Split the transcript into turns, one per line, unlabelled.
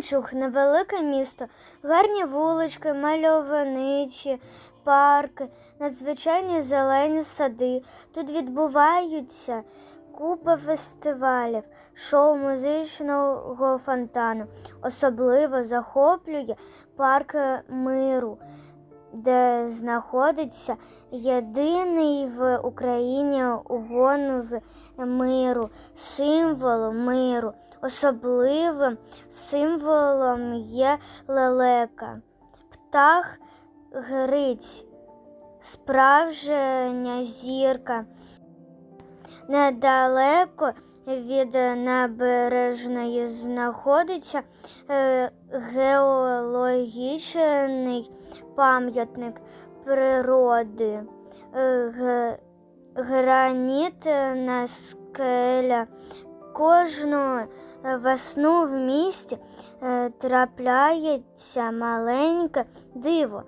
Кременчуг невелике місто, гарні вулички, мальовничі, парки, надзвичайні зелені сади. Тут відбуваються купа фестивалів, шоу музичного фонтану. Особливо захоплює парк миру, де знаходиться єдиний в Україні гонг миру, символ миру. Особливим символом є лелека, птах Гриць, справжня зірка. Недалеко від набережної знаходиться е, геологічний пам'ятник природи, е, гранітна скеля. Кожну весну в місті е, трапляється маленьке диво.